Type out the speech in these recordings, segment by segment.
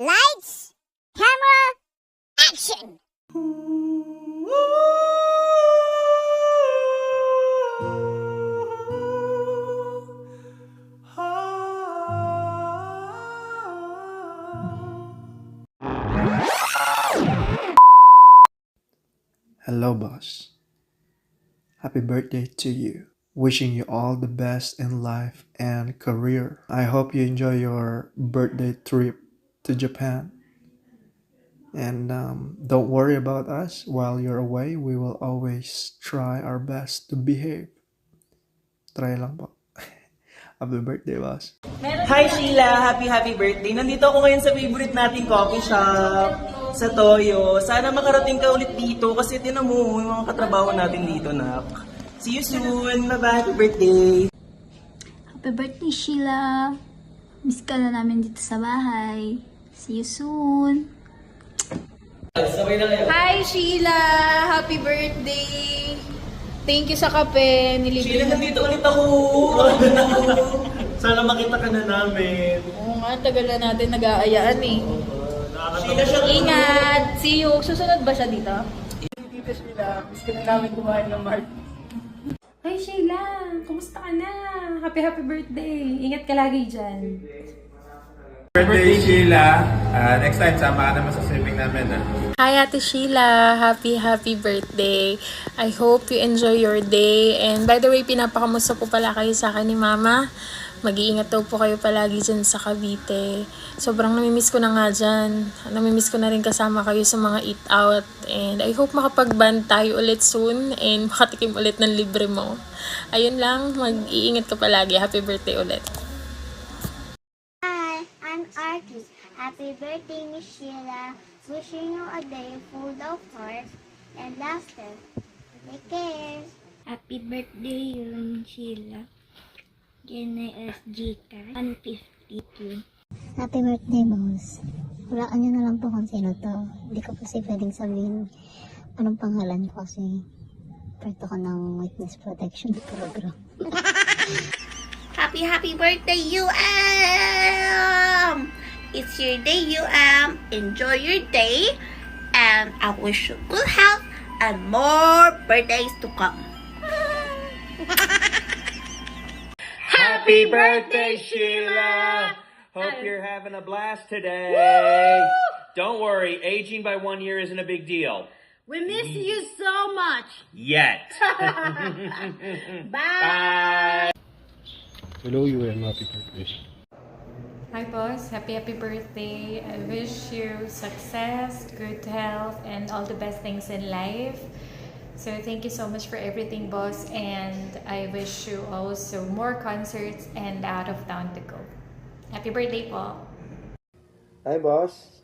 Lights, camera, action! Hello, boss. Happy birthday to you. Wishing you all the best in life and career. I hope you enjoy your birthday trip to Japan. And um, don't worry about us while you're away. We will always try our best to behave. Try lang po. Happy birthday, boss. Hi Sheila! Happy happy birthday! Nandito ako ngayon sa favorite nating coffee shop sa Toyo. Sana makarating ka ulit dito kasi tinan mo yung mga katrabaho natin dito, nak. See you soon! Bye-bye! Happy birthday! Happy birthday, Sheila! Miss ka na namin dito sa bahay. See you soon! Hi, Sheila! Happy birthday! Thank you sa kape. Nilibre Sheila, nandito ulit ako! Sana makita ka na namin. Oo nga, tagal na natin nag-aayaan eh. Sheila, siya Ingat! See you! Susunod ba siya dito? Dito Sheila, miss ka na namin kumain ng Mark. Hi Sheila! Kumusta ka na? Happy happy birthday! Ingat ka lagi dyan. Birthday, Sheila. Ah, next time, sama ka naman sa swimming namin. Ah. Hi Ate Sheila! Happy, happy birthday! I hope you enjoy your day. And by the way, pinapakamusta po pala kayo sa akin ni Mama. Mag-iingat daw po kayo palagi dyan sa Cavite. Sobrang namimiss ko na nga dyan. Namimiss ko na rin kasama kayo sa mga eat out. And I hope makapag-band tayo ulit soon and makatikim ulit ng libre mo. Ayun lang, mag-iingat ka palagi. Happy birthday ulit. Artie. Happy birthday, Miss Sheila. Wishing you a day full of heart and laughter. Take care. Happy birthday, Yun Sheila. NSG ka. 152. Happy birthday, boss. Hulaan niyo na lang po kung sino to. Hindi ko kasi pwedeng sabihin anong pangalan ko kasi part ako ng witness protection program. Happy, happy birthday, UM! It's your day, UM. Enjoy your day. And I wish you good health and more birthdays to come. Happy birthday, Sheila! Hope you're having a blast today. Don't worry, aging by one year isn't a big deal. We miss you so much! Yet. Bye. Hello, you and happy birthday. Hi boss, happy happy birthday. I wish you success, good health, and all the best things in life. So thank you so much for everything, boss, and I wish you also more concerts and out of town to go. Happy birthday po! Hi, boss.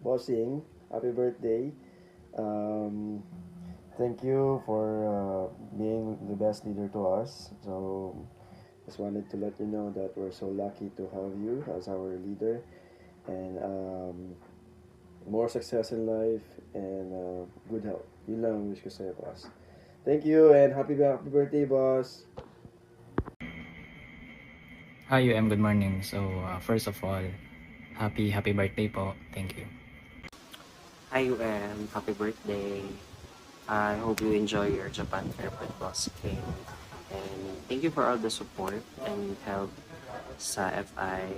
Bossing. Happy birthday. Um, thank you for uh, being the best leader to us. So, just wanted to let you know that we're so lucky to have you as our leader. And um, more success in life and uh, good health. Yun lang ang wish ko sa'yo, boss. Thank you and happy, happy birthday, boss. Hi UM, good morning. So, uh, first of all, happy happy birthday po. Thank you. Hi UM, happy birthday. I hope you enjoy your Japan trip with Boss King. And thank you for all the support and help sa FI.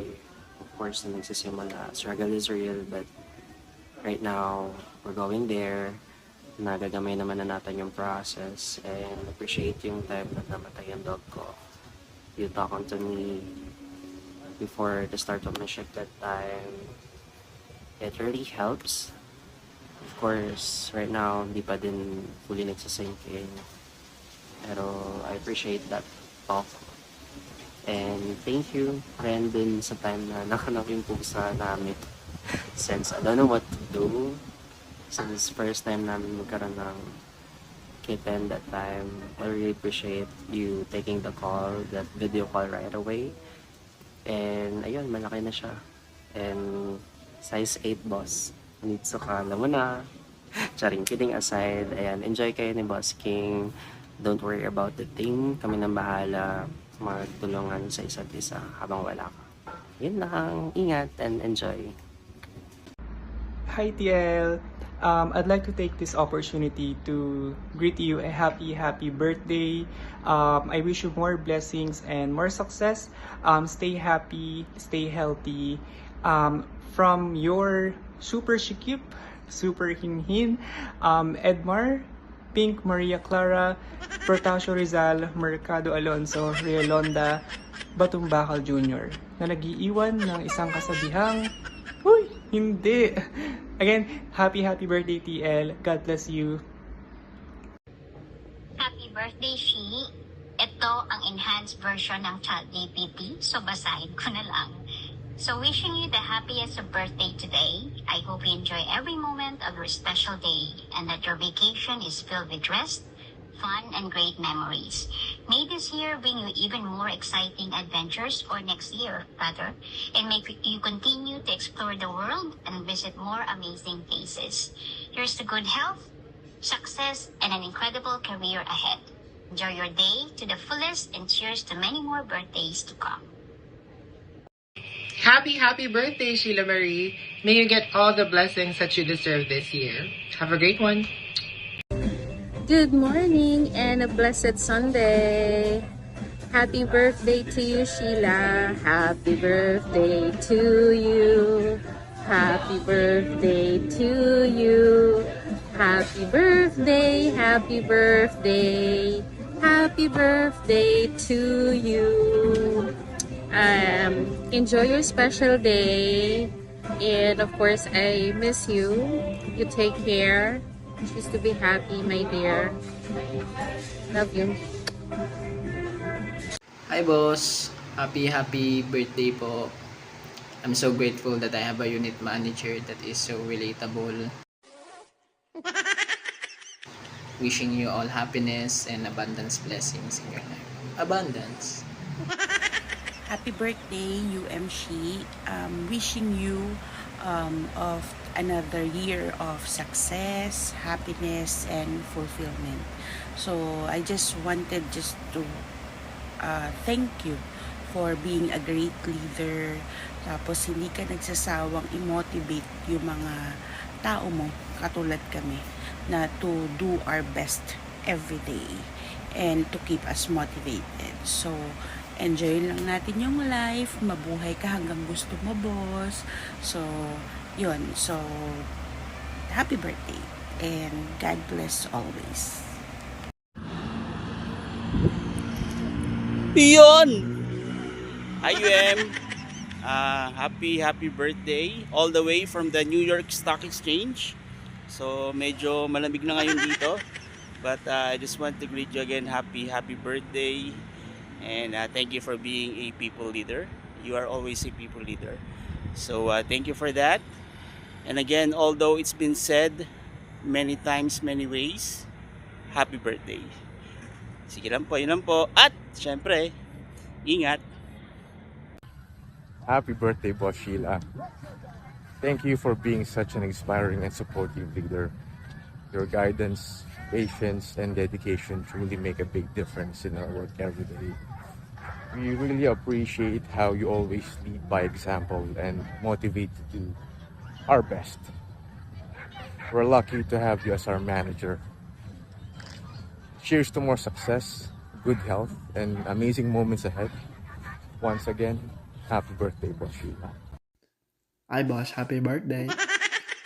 Of course, na nagsisimula. Struggle is real, but right now, we're going there. Nagagamay naman na natin yung process and appreciate yung time na namatay yung dog ko. You talk to me before the start of my shift that time. It really helps Of course, right now, hindi pa din fully nagsasink in. Pero I appreciate that talk. And thank you, Brandon, sa time na nakanap yung pusa namin. Since I don't know what to do. Since first time namin magkaroon ng kitten that time, I really appreciate you taking the call, that video call right away. And ayun, malaki na siya. And size 8 boss. Nitso ka, alam mo na. Charing, kidding aside. Ayan, enjoy kayo ni Boss King. Don't worry about the thing. Kami nang bahala magtulungan sa isa't isa habang wala ka. Yun lang. Ingat and enjoy. Hi TL. Um, I'd like to take this opportunity to greet you a happy, happy birthday. Um, I wish you more blessings and more success. Um, stay happy, stay healthy. Um, from your super shikip, super hinhin, um, Edmar, Pink Maria Clara, Protasio Rizal, Mercado Alonso, Realonda, Batumbakal Jr. na nag-iiwan ng isang kasabihang, Uy, hindi! Again, happy, happy birthday TL. God bless you. Happy birthday, Shi. Ito ang enhanced version ng Chat GPT, so basahin ko na lang. So wishing you the happiest of birthday today. I hope you enjoy every moment of your special day and that your vacation is filled with rest, fun, and great memories. May this year bring you even more exciting adventures, or next year, rather, and make you continue to explore the world and visit more amazing places. Here's to good health, success, and an incredible career ahead. Enjoy your day to the fullest and cheers to many more birthdays to come. Happy, happy birthday, Sheila Marie. May you get all the blessings that you deserve this year. Have a great one. Good morning and a blessed Sunday. Happy birthday to you, Sheila. Happy birthday to you. Happy birthday to you. Happy birthday, happy birthday. Happy birthday to you. Um, enjoy your special day. And of course, I miss you. You take care. Choose to be happy, my dear. Love you. Hi boss! Happy happy birthday po. I'm so grateful that I have a unit manager that is so relatable. Wishing you all happiness and abundance blessings in your life. Abundance. Happy birthday, UMC. Um, wishing you um, of another year of success, happiness, and fulfillment. So I just wanted just to uh, thank you for being a great leader. Tapos hindi ka nagsasawang i-motivate yung mga tao mo, katulad kami, na to do our best every day and to keep us motivated. So, enjoy lang natin yung life, mabuhay ka hanggang gusto mo, boss. So, yun. So, happy birthday and God bless always. Yun! Hi, UM! Ah, happy, happy birthday all the way from the New York Stock Exchange. So, medyo malamig na ngayon dito. But uh, I just want to greet you again. Happy, happy birthday. And uh, thank you for being a people leader. You are always a people leader. So, uh, thank you for that. And again, although it's been said many times, many ways, happy birthday. Sige lang po, yun lang po. At, syempre, ingat. Happy birthday, Boss Sheila. Thank you for being such an inspiring and supportive leader. Your guidance, patience, and dedication truly make a big difference in our work every day. We really appreciate how you always lead by example and motivate to do our best. We're lucky to have you as our manager. Cheers to more success, good health, and amazing moments ahead. Once again, happy birthday, Boss Sheila. Hi boss, happy birthday.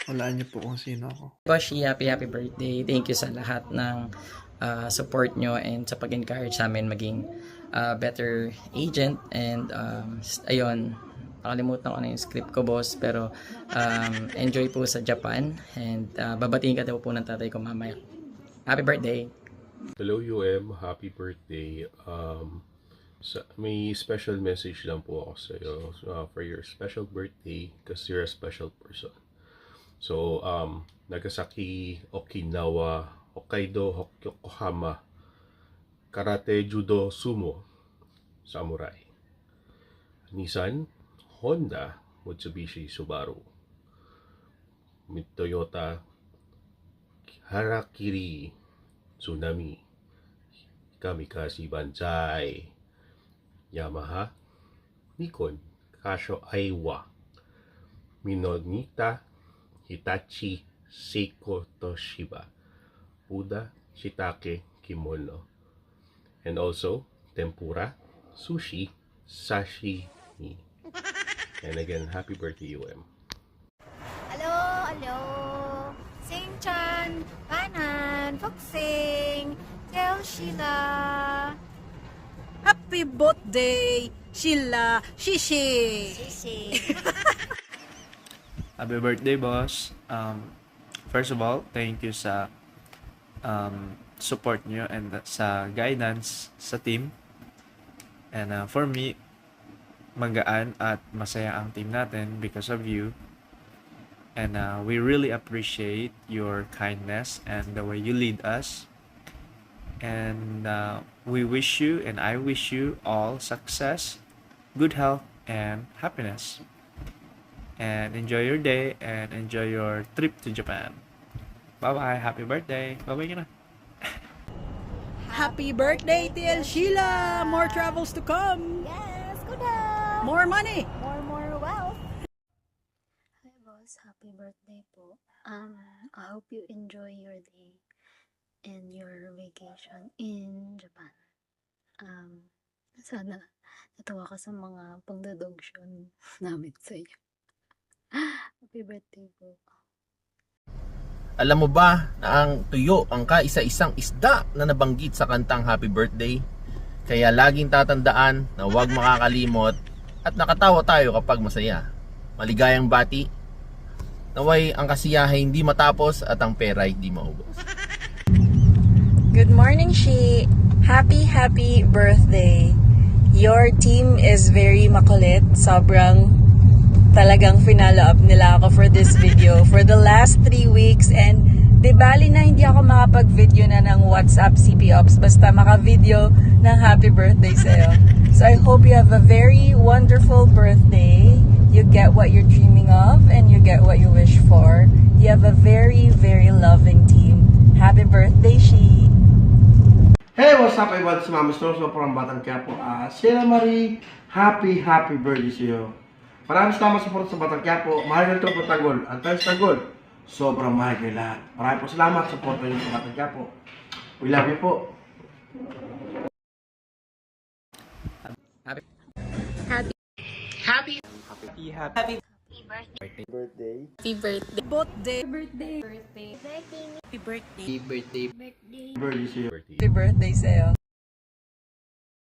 Walaan niyo po kung sino ako. Boshi, happy happy birthday. Thank you sa lahat ng uh, support nyo and sa pag-encourage sa amin maging uh, better agent. And um, ayun, nakalimutan ko na yung script ko boss. Pero um, enjoy po sa Japan. And uh, babatiin ka daw po ng tatay ko mamaya. Happy birthday! Hello UM, happy birthday. Um, sa, may special message lang po ako sa iyo uh, for your special birthday because you're a special person. So, um, Nagasaki, Okinawa, Hokkaido, Yokohama, Karate, Judo, Sumo, Samurai. Nissan, Honda, Mitsubishi, Subaru, Toyota, Harakiri, Tsunami, Kamikaze Banzai, Yamaha, Nikon, Casio Aiwa, Minolita, Hitachi Seiko Toshiba, Uda Shitake Kimono, and also tempura, sushi, sashimi. And again, happy birthday, UM. Hello, hello. Sing Chan, Banan, Foxing, tell Sheila. Happy birthday, Sheila, Shishi. Shishi. Happy birthday, boss. Um, first of all, thank you sa um, support nyo and sa guidance sa team. And uh, for me, magaan at masaya ang team natin because of you. And uh, we really appreciate your kindness and the way you lead us. And uh, we wish you and I wish you all success, good health, and happiness. And enjoy your day and enjoy your trip to Japan. Bye bye. Happy birthday. Bye bye. Happy birthday, TL Sheila. More travels to come. Yes, good More money. More, more wealth. Hi boss, happy birthday po. Um, I hope you enjoy your day and your vacation in Japan. Um, sana natuwa ka sa mga pangdodogsyon namin sa iyo. Happy birthday po. Alam mo ba na ang tuyo ang kaisa-isang isda na nabanggit sa kantang Happy Birthday? Kaya laging tatandaan na huwag makakalimot at nakatawa tayo kapag masaya. Maligayang bati. Naway ang kasiyahay hindi matapos at ang pera hindi maubos. Good morning, Shi. Happy, happy birthday. Your team is very makulit. Sobrang talagang finalo up nila ako for this video for the last three weeks and di bali na hindi ako makapag-video na ng WhatsApp CP Ops basta maka-video ng happy birthday sa'yo. So I hope you have a very wonderful birthday. You get what you're dreaming of and you get what you wish for. You have a very, very loving team. Happy birthday, Shi! Hey, what's up everybody? It's Mama Storso from Batang Quiapo. Uh, Sheila Marie, happy, happy birthday sa iyo. Maraming salamat sa support sa Batang Quiapo. Mahal nyo ito po Tagol. Ang tayo sa Tagol, sobrang mahal kayo lahat. Maraming po salamat sa support nyo sa Batang Quiapo. We love you po. Happy Happy Happy Happy, happy. Birthday. Happy birthday. Birthday. Birthday. Birthday. Happy birthday. Happy birthday. Birthday sa iyo. Happy birthday sa'yo.